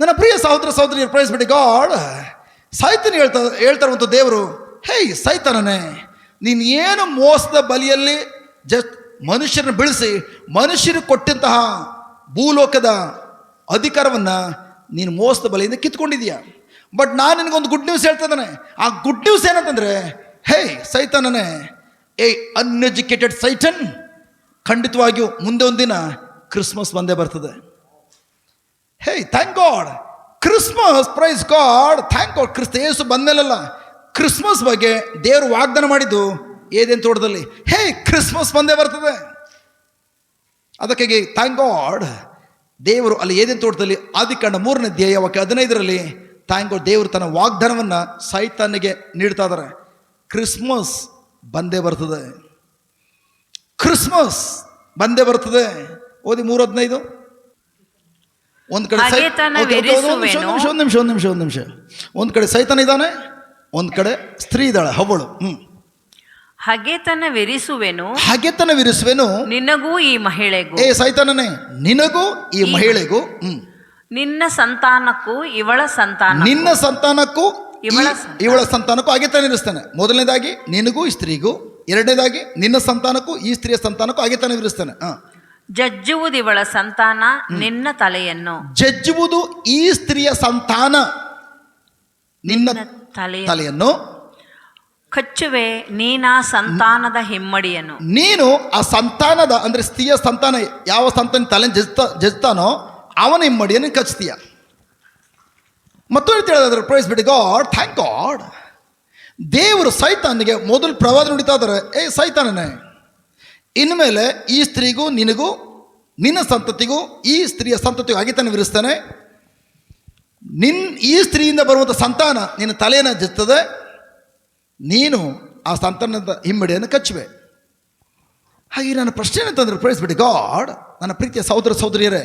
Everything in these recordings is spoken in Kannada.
ನನ್ನ ಪ್ರಿಯ ಸಹೋದರ ಸಹೋದರಿ ಪ್ರೈಸ್ ಬಿಡಿ ಗಾಡ್ ಸೈತನ್ ಹೇಳ್ತಾ ಹೇಳ್ತಾರಂಥ ದೇವರು ಹೇಯ್ ಸೈತನನೇ, ನೀನು ಏನು ಮೋಸದ ಬಲಿಯಲ್ಲಿ ಜಸ್ಟ್ ಮನುಷ್ಯರನ್ನ ಬೆಳೆಸಿ ಮನುಷ್ಯರಿಗೆ ಕೊಟ್ಟಂತಹ ಭೂಲೋಕದ ಅಧಿಕಾರವನ್ನು ನೀನು ಮೋಸದ ಬಲಿಯಿಂದ ಕಿತ್ಕೊಂಡಿದೀಯ ಬಟ್ ನಾನು ನಿನಗೊಂದು ಗುಡ್ ನ್ಯೂಸ್ ಹೇಳ್ತಿದ್ದಾನೆ ಆ ಗುಡ್ ನ್ಯೂಸ್ ಏನಂತಂದ್ರೆ ಹೇಯ್ ಸೈತನನೇ, ಏ ಅನ್ಎಜುಕೇಟೆಡ್ ಸೈಟನ್ ಖಂಡಿತವಾಗಿಯೂ ಮುಂದೆ ಒಂದು ದಿನ ಕ್ರಿಸ್ಮಸ್ ಬಂದೇ ಬರ್ತದೆ. Hey thank God Christmas praise God thank God ಕ್ರಿಸ್ತ ಯೇಸು ಬಂದಮೇಲಲ್ಲ ಕ್ರಿಸ್ಮಸ್ ಬಗ್ಗೆ ದೇವರು ವಾಗ್ದಾನ ಮಾಡಿದ್ದು ಏದೇನು ತೋಟದಲ್ಲಿ? ಹೇ ಕ್ರಿಸ್ಮಸ್ ಬಂದೇ ಬರ್ತದೆ. ಅದಕ್ಕಾಗಿ ಥ್ಯಾಂಕ್ ಗಾಡ್ ದೇವರು ಅಲ್ಲಿ ಏದೇನು ತೋಟದಲ್ಲಿ? ಆದಿಕಾಂಡ ಮೂರನೇ ಧ್ಯೇಯ ವಾಕ್ಯ ಹದಿನೈದರಲ್ಲಿ ಥ್ಯಾಂಕ್ ಗಾಡ್ ದೇವರು ತನ್ನ ವಾಗ್ದಾನವನ್ನು ಸೈತಾನಿಗೆ ನೀಡ್ತಾ ಇದ್ದಾರೆ. ಕ್ರಿಸ್ಮಸ್ ಬಂದೇ ಬರ್ತದೆ. ಕ್ರಿಸ್ಮಸ್ ಬಂದೇ ಬರ್ತದೆ. ಓದಿ ಮೂರು ಹದಿನೈದು. ಒಂದ್ ಕಡೆ ನಿಮಿಷ, ಒಂದು ನಿಮಿಷ ಒಂದು ನಿಮಿಷ ಒಂದು ನಿಮಿಷ ಒಂದು ಕಡೆ ಸೈತನ ಇದ್ದಾನೆ ಒಂದು ಕಡೆ ಸ್ತ್ರೀ ಇದ್ದಾಳೆ ಹವಳು ಹ್ಞೂ ಹಗೆತನ ವಿರಿಸುವೆನು. ಹಗೆತನ ವಿರಿಸುವೆನು. ನಿನಗೂ ಈ ಮಹಿಳೆಗೂ. ಏ ಸೈತಾನನೇ ನಿನಗೂ ಈ ಮಹಿಳೆಗೂ. ಹ್ಮ್. ನಿನ್ನ ಸಂತಾನಕ್ಕೂ ಇವಳ ಸಂತಾನ ನಿನ್ನ ಸಂತಾನಕ್ಕೂ ಇವಳ ಇವಳ ಸಂತಾನಕ್ಕೂ ಹಗೆತನ ವಿರಿಸ್ತಾನೆ. ಮೊದಲನೇದಾಗಿ ನಿನಗೂ ಈ ಸ್ತ್ರೀಗೂ ಎರಡನೇದಾಗಿ ನಿನ್ನ ಸಂತಾನಕ್ಕೂ ಈ ಸ್ತ್ರೀಯ ಸಂತಾನಕ್ಕೂ ಹಗೆತನ ವಿರಿಸ್ತಾನೆ. ಹಾ. ಜಜ್ಜುವುದಿವಳ ಸಂತಾನ ನಿನ್ನ ತಲೆಯನ್ನು. ಜಜ್ಜುವುದು ಈ ಸ್ತ್ರೀಯ ಸಂತಾನ ನಿನ್ನ ತಲೆಯ ತಲೆಯನ್ನು. ಕಚ್ಚುವೆ ನೀನಾ ಸಂತಾನದ ಹಿಮ್ಮಡಿಯನ್ನು ನೀನು ಆ ಸಂತಾನದ ಅಂದ್ರೆ ಸ್ತ್ರೀಯ ಸಂತಾನ ಯಾವ ಸಂತಾನ ತಲೆ ಜಜ್ತಾ ಜಜ್ತಾನೋ ಅವನ ಹಿಮ್ಮಡಿಯನ್ನು ಕಚ್ತೀಯ. ಮತ್ತೊಂದು ಹೇಳೋದಾದ್ರೆ ಪ್ರೈಸ್ ಬಿಡಿ ಗಾಡ್ ಥ್ಯಾಂಕ್ ಗಾಡ್ ದೇವರು ಸೈತಾನಿಗೆ ಮೊದಲು ಪ್ರವಾದ ನುಡಿತಾ ಇದಾರೆ ಏ ಸೈತಾನನೇ ಇನ್ಮೇಲೆ ಈ ಸ್ತ್ರೀಗೂ ನಿನಗೂ, ನಿನ್ನ ಸಂತತಿಗೂ, ಈ ಸ್ತ್ರೀಯ ಸಂತತಿಗೂ ಆಗಿತಾನೆ ವಿರಿಸ್ತಾನೆ. ನಿನ್, ಈ ಸ್ತ್ರೀಯಿಂದ ಬರುವಂಥ ಸಂತಾನ ನಿನ್ನ ತಲೆಯನ್ನು ಜಜ್ತದೆ ನೀನು ಆ ಸಂತಾನದ ಹಿಮ್ಮಡಿಯನ್ನು ಕಚ್ಚುವೆ. ಹಾಗೆ ನನ್ನ ಪ್ರಶ್ನೆ ಅಂತಂದ್ರೆ ಪ್ರೇಸ್ಬಿಡಿ ಗಾಡ್, ನನ್ನ ಪ್ರೀತಿಯ ಸಹೋದರ ಸಹೋದರಿಯರೇ,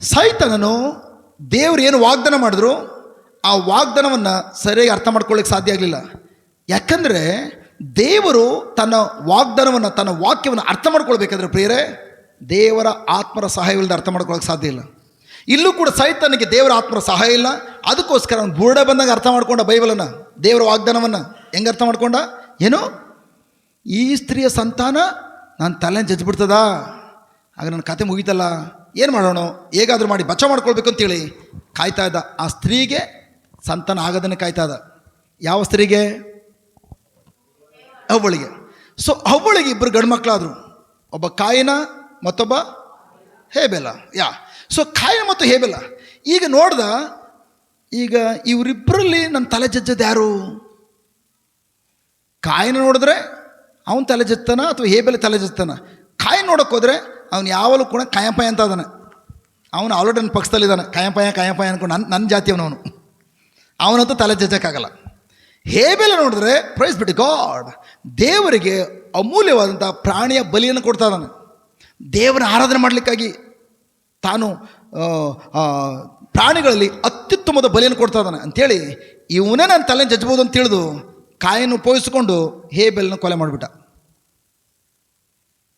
ಸೈತನನು ದೇವರು ಏನು ವಾಗ್ದಾನ ಮಾಡಿದ್ರು, ಆ ವಾಗ್ದಾನವನ್ನು ಸರಿಯಾಗಿ ಅರ್ಥ ಮಾಡ್ಕೊಳ್ಳಿಕ್ಕೆ ಸಾಧ್ಯ ಆಗಲಿಲ್ಲ. ಯಾಕಂದರೆ ದೇವರು ತನ್ನ ವಾಗ್ದಾನವನ್ನು, ತನ್ನ ವಾಕ್ಯವನ್ನು ಅರ್ಥ ಮಾಡ್ಕೊಳ್ಬೇಕಾದ್ರೆ ಪ್ರಿಯರೇ, ದೇವರ ಆತ್ಮರ ಸಹಾಯವಿಲ್ಲದೆ ಅರ್ಥ ಮಾಡ್ಕೊಳ್ಳೋಕೆ ಸಾಧ್ಯ ಇಲ್ಲ. ಇಲ್ಲೂ ಕೂಡ ಸೈತನಿಗೆ ದೇವರ ಆತ್ಮರ ಸಹಾಯ ಇಲ್ಲ. ಅದಕ್ಕೋಸ್ಕರ ಅವನು ಬುರುಡ ಬಂದಾಗ ಅರ್ಥ ಮಾಡ್ಕೊಂಡ ಬೈಬಲನ್ನು, ದೇವರ ವಾಗ್ದಾನವನ್ನು. ಹೆಂಗೆ ಅರ್ಥ ಮಾಡ್ಕೊಂಡ? ಏನು? ಈ ಸ್ತ್ರೀಯ ಸಂತಾನ ನನ್ನ ತಲೆನ ಜಜ್ಬಿಡ್ತದ? ಆಗ ನನ್ನ ಕತೆ ಮುಗೀತಲ್ಲ. ಏನು ಮಾಡೋಣ? ಹೇಗಾದರೂ ಮಾಡಿ ಬಚಾವ್ ಮಾಡ್ಕೊಳ್ಬೇಕು ಅಂತೇಳಿ ಕಾಯ್ತಾ ಇದ್ದ. ಆ ಸ್ತ್ರೀಗೆ ಸಂತಾನ ಆಗದನ್ನೇ ಕಾಯ್ತಾ ಇದ್ದ. ಯಾವ ಸ್ತ್ರೀಗೆ? ಅವಳಿಗೆ. ಸೊ ಅವಳಿಗೆ ಇಬ್ಬರು ಗಂಡು ಮಕ್ಕಳಾದರು ಒಬ್ಬ ಕಾಯಿನ, ಮತ್ತೊಬ್ಬ ಹೇಬೆಲ. ಯಾ. ಸೊ ಕಾಯಿನ ಮತ್ತು ಹೇಬೆಲ. ಈಗ ನೋಡ್ದ, ಈಗ ಇವರಿಬ್ಬರಲ್ಲಿ ನನ್ನ ತಲೆ ಜಜ್ಜದ ಯಾರು? ಕಾಯಿನ ನೋಡಿದ್ರೆ ಅವನು ತಲೆ ಜತ್ತಾನ ಅಥವಾ ಹೇಬೆಲೆ ತಲೆ ಜತ್ತಾನ ಕಾಯಿ ನೋಡೋಕೆ ಹೋದ್ರೆ ಅವನು ಯಾವಾಗಲೂ ಕೂಡ ಕಾಯಂಪಾಯ ಅಂತ ಅದಾನೆ. ಅವನು ಆಲ್ರೆಡಿ ನನ್ನ ಪಕ್ಷದಲ್ಲಿದ್ದಾನೆ ಕಾಯಂಪಾಯ ಕಾಯಂಪಾಯ ಅನ್ಕೊಂಡು ನನ್ನ ನನ್ನ ಜಾತಿಯವನವನು. ಅವನಂತೂ ತಲೆ ಜಜ್ಜಕ್ಕಾಗಲ್ಲ. ಹೇಬೆಲೆ ನೋಡಿದ್ರೆ ಪ್ರೈಸ್ ಬಿಟ್ಟು ಗಾಡ್ ದೇವರಿಗೆ ಅಮೂಲ್ಯವಾದಂಥ ಪ್ರಾಣಿಯ ಬಲಿಯನ್ನು ಕೊಡ್ತಾ ಇದ್ದಾನೆ ದೇವರ ಆರಾಧನೆ ಮಾಡಲಿಕ್ಕಾಗಿ ತಾನು ಪ್ರಾಣಿಗಳಲ್ಲಿ ಅತ್ಯುತ್ತಮದ ಬಲಿಯನ್ನು ಕೊಡ್ತಾ ಇದ್ದಾನೆ ಅಂಥೇಳಿ ಇವನೇ ನನ್ನ ತಲೆ ಜಜ್ಬೋದು ಅಂತ ತಿಳಿದು ಕಾಯನ್ನು ಉಪಯೋಗಿಸಿಕೊಂಡು ಹೇಬೆಲ್ನ ಕೊಲೆ ಮಾಡಿಬಿಟ್ಟ.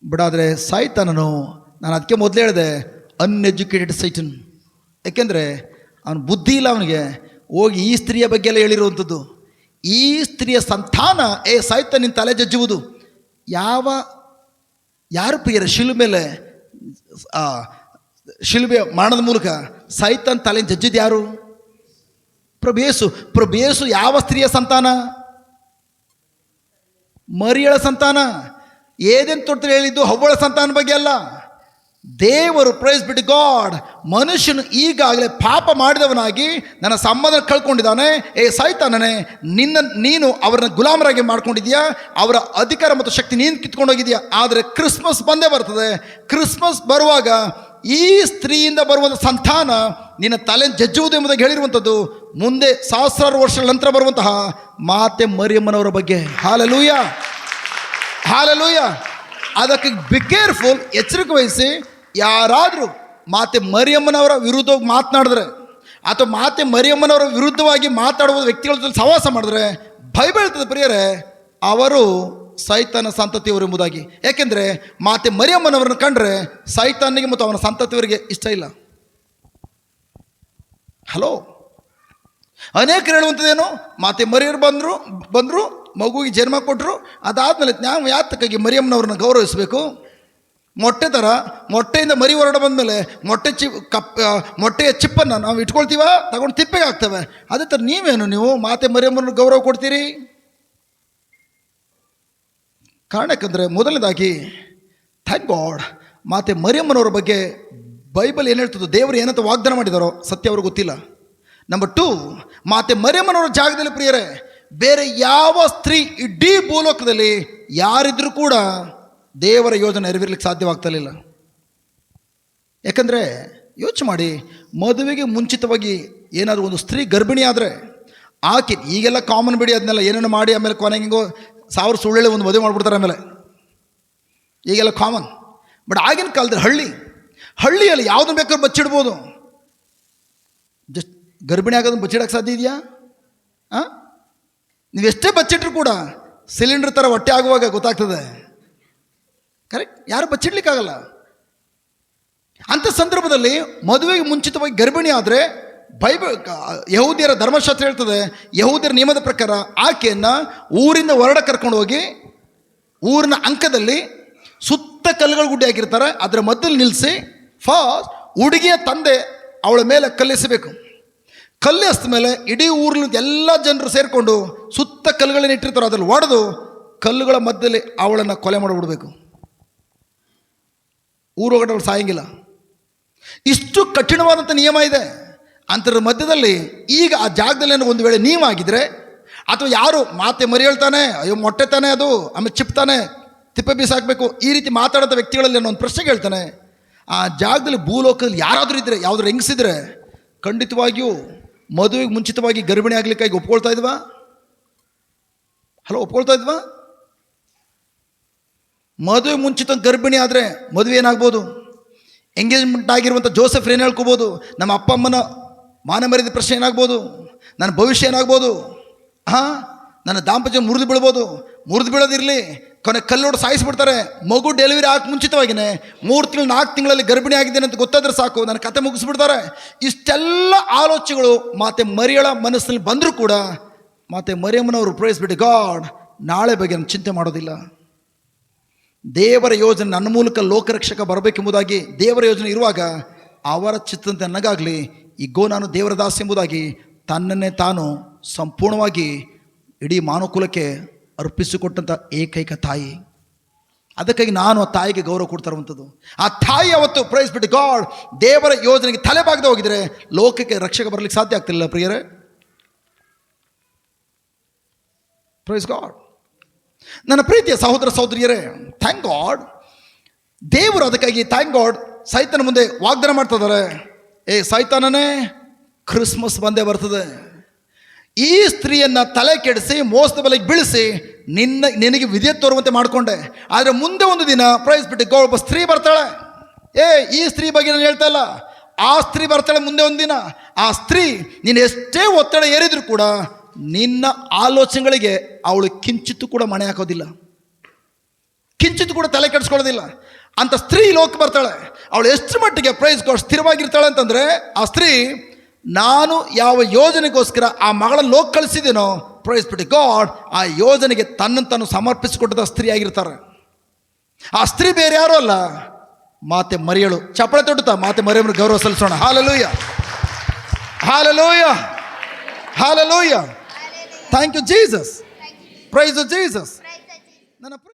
ಬಿಡಾದರೆ ಸಾಯ್ತಾನನು ನಾನು ಅದಕ್ಕೆ ಮೊದಲು ಹೇಳಿದೆ ಅನ್ಎಜುಕೇಟೆಡ್ ಸೈಟನ್ ಯಾಕೆಂದರೆ, ಅವನ ಬುದ್ಧಿ ಇಲ್ಲ ಅವನಿಗೆ ಹೋಗಿ ಈ ಸ್ತ್ರೀಯ ಬಗ್ಗೆ ಎಲ್ಲ ಹೇಳಿರುವಂಥದ್ದು. ಈ ಸ್ತ್ರೀಯ ಸಂತಾನ, ಏ ಸಾಯ್ತ ನಿನ್ನ ತಲೆ ಜಜ್ಜುವುದು. ಯಾವ, ಯಾರು ಪ್ರಿಯರ, ಶಿಲು ಮೇಲೆ ಶಿಲುಬೆ ಮಾಡದ ಮೂಲಕ ಸೈತನ ತಲೆ ಜಜ್ಜಿದ ಯಾರು? ಪ್ರಭೇಸು ಪ್ರಭೇಸು ಯಾವ ಸ್ತ್ರೀಯ ಸಂತಾನ? ಮರಿಯಳ ಸಂತಾನ. ಏದೇನು ತೊಟ್ಟರೆ ಹೇಳಿದ್ದು ಹವ್ವಳ ಸಂತಾನ ಬಗ್ಗೆ ಅಲ್ಲ. ದೇವರು ಪ್ರೈಸ್ ಬಿಟ್ಟು ಗಾಡ್ ಮನುಷ್ಯನು ಈಗಾಗಲೇ ಪಾಪ ಮಾಡಿದವನಾಗಿ ನನ್ನ ಸಂಬಂಧ ಕಳ್ಕೊಂಡಿದ್ದಾನೆ. ಏ ಸಾಯ್ತಾನನೆ ನಿನ್ನ, ನೀನು ಅವರನ್ನ ಗುಲಾಮರಾಗಿ ಮಾಡ್ಕೊಂಡಿದ್ಯಾ ಅವರ ಅಧಿಕಾರ ಮತ್ತು ಶಕ್ತಿ ನೀನು ಕಿತ್ಕೊಂಡೋಗಿದ್ಯಾ ಆದರೆ ಕ್ರಿಸ್ಮಸ್ ಬಂದೇ ಬರ್ತದೆ. ಕ್ರಿಸ್ಮಸ್ ಬರುವಾಗ ಈ ಸ್ತ್ರೀಯಿಂದ ಬರುವಂಥ ಸಂತಾನ ನಿನ್ನ ತಲೆ ಜಜ್ಜುವುದು ಎಂಬುದಾಗಿ ಹೇಳಿರುವಂಥದ್ದು ಮುಂದೆ ಸಹಸ್ರಾರು ವರ್ಷಗಳ ನಂತರ ಬರುವಂತಹ ಮಾತೆ ಮರಿಯಮ್ಮನವರ ಬಗ್ಗೆ. ಹಾಲಲೂಯ ಹಾಲಲೂಯ ಅದಕ್ಕೆ ಬಿ ಕೇರ್ಫುಲ್ ಎಚ್ಚರಿಕೆ ವಹಿಸಿ ಯಾರಾದರೂ ಮಾತೆ ಮರಿಯಮ್ಮನವರ ವಿರುದ್ಧವಾಗಿ ಮಾತನಾಡಿದ್ರೆ ಅಥವಾ ಮಾತೆ ಮರಿಯಮ್ಮನವರ ವಿರುದ್ಧವಾಗಿ ಮಾತಾಡುವ ವ್ಯಕ್ತಿಗಳ ಜೊತೆ ಸಹವಾಸ ಮಾಡಿದ್ರೆ ಭಯಬೀಳ್ತದೆ ಪ್ರಿಯರೇ, ಅವರು ಸೈತಾನ ಸಂತತಿಯವರು ಎಂಬುದಾಗಿ. ಏಕೆಂದರೆ ಮಾತೆ ಮರಿಯಮ್ಮನವರನ್ನು ಕಂಡ್ರೆ ಸೈತಾನಿಗೆ ಮತ್ತು ಅವನ ಸಂತತಿಯವರಿಗೆ ಇಷ್ಟ ಇಲ್ಲ. ಹಲೋ ಅನೇಕರು ಹೇಳುವಂಥದ್ದೇನು? ಮಾತೆ ಮರಿಯರು ಬಂದರು ಬಂದರು, ಮಗುವಿಗೆ ಜನ್ಮ ಕೊಟ್ಟರು ಅದಾದಮೇಲೆ ನಾವು ಯಾತಕ್ಕಾಗಿ ಮರಿಯಮ್ಮನವ್ರನ್ನ ಗೌರವಿಸಬೇಕು. ಮೊಟ್ಟೆ ಥರ ಮೊಟ್ಟೆಯಿಂದ ಮರಿ ಹೊರಡ ಬಂದಮೇಲೆ ಮೊಟ್ಟೆ ಚಿ, ಕಪ್ ಮೊಟ್ಟೆಯ ಚಿಪ್ಪನ್ನು ನಾವು ಇಟ್ಕೊಳ್ತೀವ? ತಗೊಂಡು ತಿಪ್ಪೆಗೆ ಹಾಕ್ತೇವೆ. ಅದೇ ಥರ ನೀವೇನು, ನೀವು ಮಾತೆ ಮರಿಯಮ್ಮನ ಗೌರವ ಕೊಡ್ತೀರಿ? ಕಾರಣಕ್ಕಂದರೆ ಮೊದಲನೇದಾಗಿ ಥ್ಯಾಂಕ್ ಗಾಡ್ ಮಾತೆ ಮರಿಯಮ್ಮನವ್ರ ಬಗ್ಗೆ ಬೈಬಲ್ ಏನು ಹೇಳ್ತದೋ, ದೇವರು ಏನಂತ ವಾಗ್ದಾನ ಮಾಡಿದಾರೋ, ಸತ್ಯ ಅವ್ರಿಗೆ ಗೊತ್ತಿಲ್ಲ. ನಂಬರ್ ಟೂ ಮಾತೆ ಮರಿಯಮ್ಮನವರ ಜಾಗದಲ್ಲಿ ಪ್ರಿಯರೇ, ಬೇರೆ ಯಾವ ಸ್ತ್ರೀ ಇಡೀ ಭೂಲೋಕದಲ್ಲಿ ಯಾರಿದ್ರೂ ಕೂಡ ದೇವರ ಯೋಜನೆ ನೆರವೇರ್ಲಿಕ್ಕೆ ಸಾಧ್ಯವಾಗ್ತಲಿಲ್ಲ. ಯಾಕಂದರೆ ಯೋಚನೆ ಮಾಡಿ, ಮದುವೆಗೆ ಮುಂಚಿತವಾಗಿ ಏನಾದರೂ ಒಂದು ಸ್ತ್ರೀ ಗರ್ಭಿಣಿ ಆದರೆ, ಆಕೆ ಈಗೆಲ್ಲ ಕಾಮನ್ ಬಿಡಿ, ಅದನ್ನೆಲ್ಲ ಏನೇನು ಮಾಡಿ, ಆಮೇಲೆ ಕೊನೆಗೆ ಸಾವಿರ ಸುಳ್ಳೆ ಒಂದು ಮದುವೆ ಮಾಡಿಬಿಡ್ತಾರೆ ಆಮೇಲೆ. ಈಗೆಲ್ಲ ಕಾಮನ್ ಬಟ್ ಆಗಿನ ಕಾಲದಲ್ಲಿ ಹಳ್ಳಿ, ಹಳ್ಳಿಯಲ್ಲಿ ಯಾವುದನ್ನು ಬೇಕಾದ್ರೂ ಬಚ್ಚಿಡ್ಬೋದು. ಜಸ್ಟ್ ಗರ್ಭಿಣಿ ಆಗೋದನ್ನ ಬಚ್ಚಿಡೋಕ್ಕೆ ಸಾಧ್ಯ ಇದೆಯಾ? ಹಾಂ ನೀವು ಎಷ್ಟೇ ಬಚ್ಚಿಟ್ರು ಕೂಡ ಸಿಲಿಂಡರ್ ಥರ ಹೊಟ್ಟೆ ಆಗುವಾಗ ಗೊತ್ತಾಗ್ತದೆ. ಕರೆಕ್ಟ್ ಯಾರು ಬಚ್ಚಿಡ್ಲಿಕ್ಕಾಗಲ್ಲ. ಅಂಥ ಸಂದರ್ಭದಲ್ಲಿ ಮದುವೆಗೆ ಮುಂಚಿತವಾಗಿ ಗರ್ಭಿಣಿ ಆದರೆ ಬೈಬಲ್ ಯಹೂದಿಯರ ಧರ್ಮಶಾಸ್ತ್ರ ಹೇಳ್ತದೆ, ಯಹೂದಿಯರ ನಿಯಮದ ಪ್ರಕಾರ ಆಕೆಯನ್ನು ಊರಿಂದ ಹೊರಡ ಕರ್ಕೊಂಡು ಹೋಗಿ ಊರಿನ ಅಂಕದಲ್ಲಿ ಸುತ್ತ ಕಲ್ಲುಗಳು ಗುಡ್ಡೆ ಹಾಕಿರ್ತಾರೆ. ಅದರ ಮಧ್ಯದಲ್ಲಿ ನಿಲ್ಲಿಸಿ ಫಾಸ್ಟ್ ಹುಡುಗಿಯ ತಂದೆ ಅವಳ ಮೇಲೆ ಕಲ್ಲೆಸಬೇಕು. ಕಲ್ಲು ಎಸ್ದ ಮೇಲೆ ಇಡೀ ಊರಿನ ಎಲ್ಲ ಜನರು ಸೇರಿಕೊಂಡು ಸುತ್ತ ಕಲ್ಲುಗಳನ್ನ ಇಟ್ಟಿರ್ತಾರೆ. ಅದರಲ್ಲಿ ಒಡೆದು ಕಲ್ಲುಗಳ ಮಧ್ಯದಲ್ಲಿ ಅವಳನ್ನು ಕೊಲೆ ಮಾಡಿಬಿಡ್ಬೇಕು. ಊರೊಳಗಡೆ ಅವಳು ಸಾಯಂಗಿಲ್ಲ. ಇಷ್ಟು ಕಠಿಣವಾದಂಥ ನಿಯಮ ಇದೆ. ಅಂತರ ಮಧ್ಯದಲ್ಲಿ ಈಗ ಆ ಜಾಗದಲ್ಲಿ ಒಂದು ವೇಳೆ ನೀವಾಗಿದ್ರೆ, ಅಥವಾ ಯಾರು ಮಾತೆ ಮರಿ ಹೇಳ್ತಾನೆ, ಅಯ್ಯೋ ಮೊಟ್ಟೆ ತಾನೆ ಅದು, ಆಮೇಲೆ ಚಿಪ್ತಾನೆ, ತಿಪ್ಪೆ ಬೀಸಾಕಬೇಕು, ಈ ರೀತಿ ಮಾತಾಡೋಂಥ ವ್ಯಕ್ತಿಗಳಲ್ಲಿ ಏನೋ ಒಂದು ಪ್ರಶ್ನೆ ಕೇಳ್ತಾನೆ, ಆ ಜಾಗದಲ್ಲಿ ಭೂಲೋಕದಲ್ಲಿ ಯಾರಾದರೂ ಇದ್ದರೆ ಯಾವುದಾದ್ರು ಹೆಂಗಸಿದ್ರೆ, ಖಂಡಿತವಾಗಿಯೂ ಮದುವೆಗೆ ಮುಂಚಿತವಾಗಿ ಗರ್ಭಿಣಿ ಆಗಲಿಕ್ಕಾಗಿ ಒಪ್ಕೊಳ್ತಾ ಇದ್ವಾ? ಹಲೋ, ಒಪ್ಕೊಳ್ತಾ ಇದ್ವಾ? ಮದುವೆ ಮುಂಚಿತ ಗರ್ಭಿಣಿ ಆದರೆ ಮದುವೆ ಏನಾಗ್ಬೋದು? ಎಂಗೇಜ್ಮೆಂಟ್ ಆಗಿರುವಂಥ ಜೋಸೆಫ್ ಏನು ಹೇಳ್ಕೋಬೋದು? ನಮ್ಮ ಅಪ್ಪ ಅಮ್ಮನ ಮಾನ ಮರ್ಯಾದೆ ಪ್ರಶ್ನೆ ಏನಾಗ್ಬೋದು? ನನ್ನ ಭವಿಷ್ಯ ಏನಾಗ್ಬೋದು? ಹಾಂ? ನನ್ನ ದಾಂಪತ್ಯ ಮುರಿದು ಬೀಳ್ಬೋದು. ಮುರಿದು ಬೀಳೋದಿರಲಿ. ಕೊನೆ ಕಲ್ಲೋಡು ಸಾಯಿಸಿಬಿಡ್ತಾರೆ. ಮಗು ಡೆಲಿವರಿ ಆಗಕ್ಕೆ ಮುಂಚಿತವಾಗಿನೇ ಮೂರು ತಿಂಗಳು, ನಾಲ್ಕು ತಿಂಗಳಲ್ಲಿ ಗರ್ಭಿಣಿ ಆಗಿದ್ದೇನೆ ಅಂತ ಗೊತ್ತಾದ್ರೆ ಸಾಕು. ನನ್ನ ಕತೆ ಮುಗಿಸ್ಬಿಡ್ತಾರೆ. ಇಷ್ಟೆಲ್ಲ ಆಲೋಚನೆಗಳು ಮಾತೆ ಮರಿಯಳ ಮನಸ್ಸಿನಲ್ಲಿ ಬಂದರೂ ಕೂಡ ಮಾತೆ ಮರಿಯಮ್ಮನವರು ಬಿಡಿ ಗಾಡ್ ನಾಳೆ ಬಗ್ಗೆ ನಾನು ಚಿಂತೆ ಮಾಡೋದಿಲ್ಲ. ದೇವರ ಯೋಜನೆ ನನ್ನ ಮೂಲಕ ಲೋಕರಕ್ಷಕ ಬರಬೇಕೆಂಬುದಾಗಿ ದೇವರ ಯೋಜನೆ ಇರುವಾಗ ಅವರ ಚಿತ್ತಂತೆ ನನಗಾಗಲಿ ಈಗೋ ನಾನು ದೇವರ ದಾಸ ಎಂಬುದಾಗಿ ತನ್ನನ್ನೇ ತಾನು ಸಂಪೂರ್ಣವಾಗಿ ಇಡೀ ಮಾನುಕುಲಕ್ಕೆ ಅರ್ಪಿಸಿಕೊಟ್ಟಂಥ ಏಕೈಕ ತಾಯಿ. ಅದಕ್ಕಾಗಿ ನಾನು ಆ ತಾಯಿಗೆ ಗೌರವ ಕೊಡ್ತಾ ಇರುವಂಥದ್ದು. ಆ ತಾಯಿ ಅವತ್ತು ಪ್ರೈಸ್ ಬಿಟ್ಟು ಗಾಡ್ ದೇವರ ಯೋಜನೆಗೆ ತಲೆ ಬಾಗದೆ ಹೋಗಿದ್ರೆ ಲೋಕಕ್ಕೆ ರಕ್ಷಕ ಬರಲಿಕ್ಕೆ ಸಾಧ್ಯ ಆಗ್ತಿಲ್ಲ ಪ್ರಿಯರೇ. ಪ್ರೈಸ್ ಗಾಡ್ ನನ್ನ ಪ್ರೀತಿಯ ಸಹೋದರ ಸಹೋದರಿಯರೇ ಥ್ಯಾಂಕ್ ಗಾಡ್ ದೇವರು ಅದಕ್ಕಾಗಿ ಥ್ಯಾಂಕ್ ಗಾಡ್ ಸೈತನ ಮುಂದೆ ವಾಗ್ದಾನ ಮಾಡ್ತಿದ್ದಾರೆ. ಏ ಸೈತಾನನೇ ಕ್ರಿಸ್ಮಸ್ ಬಂದೇ ಬರ್ತದೆ. ಈ ಸ್ತ್ರೀಯನ್ನ ತಲೆ ಕೆಡಿಸಿ, ಮೋಸದ ಬಲೆಗೆ ಬೀಳಿಸಿ ನಿನ್ನ, ನಿನಗೆ ವಿದ್ಯೆ ತೋರುವಂತೆ ಮಾಡಿಕೊಂಡೆ. ಆದರೆ ಮುಂದೆ ಒಂದು ದಿನ ಪ್ರೈಸ್ ಬಿಟ್ಟು ಗೋ- ಒಬ್ಬ ಸ್ತ್ರೀ ಬರ್ತಾಳೆ. ಏ, ಈ ಸ್ತ್ರೀ ಬಗ್ಗೆ ನಾನು ಹೇಳ್ತಾ ಇಲ್ಲ. ಆ ಸ್ತ್ರೀ ಬರ್ತಾಳೆ ಮುಂದೆ ಒಂದು ದಿನ. ಆ ಸ್ತ್ರೀ ನೀನು ಎಷ್ಟೇ ಒತ್ತಡ ಏರಿದ್ರು ಕೂಡ ನಿನ್ನ ಆಲೋಚನೆಗಳಿಗೆ ಅವಳು ಕಿಂಚಿತ್ತು ಕೂಡ ಮಣೆ ಹಾಕೋದಿಲ್ಲ. ಕಿಂಚಿತ್ತು ಕೂಡ ತಲೆ ಕೆಡಿಸ್ಕೊಳ್ಳೋದಿಲ್ಲ. ಅಂತ ಸ್ತ್ರೀ ಲೋಕ ಬರ್ತಾಳೆ. ಅವಳು ಎಷ್ಟು ಮಟ್ಟಿಗೆ ಪ್ರೈಸ್ ಕೊಟ್ಟು ಸ್ಥಿರವಾಗಿರ್ತಾಳೆ ಅಂತಂದರೆ, ಆ ಸ್ತ್ರೀ, ನಾನು ಯಾವ ಯೋಜನೆಗೋಸ್ಕರ ಆ ಮಗಳ ಲೋಕ ಕಳಿಸಿದ್ದೀನೋ ಪ್ರೈಸ್ ಬಿಟ್ಟು ಗಾಡ್ ಆ ಯೋಜನೆಗೆ ತನ್ನನ್ನು ತಾನು ಸಮರ್ಪಿಸಿಕೊಟ್ಟದ ಸ್ತ್ರೀ ಆಗಿರ್ತಾರೆ. ಆ ಸ್ತ್ರೀ ಬೇರೆ ಯಾರೂ ಅಲ್ಲ. ಮಾತೆ ಮರಿಯಳು. ಚಪ್ಪಳೆ ತೊಡುತ್ತಾ ಮಾತೆ ಮರಿಯಮ್ಮನ ಗೌರವ ಸಲ್ಲಿಸೋಣ. Hallelujah hallelujah hallelujah thank you Jesus praise Jesus ನನ್ನ ಪ್ರ-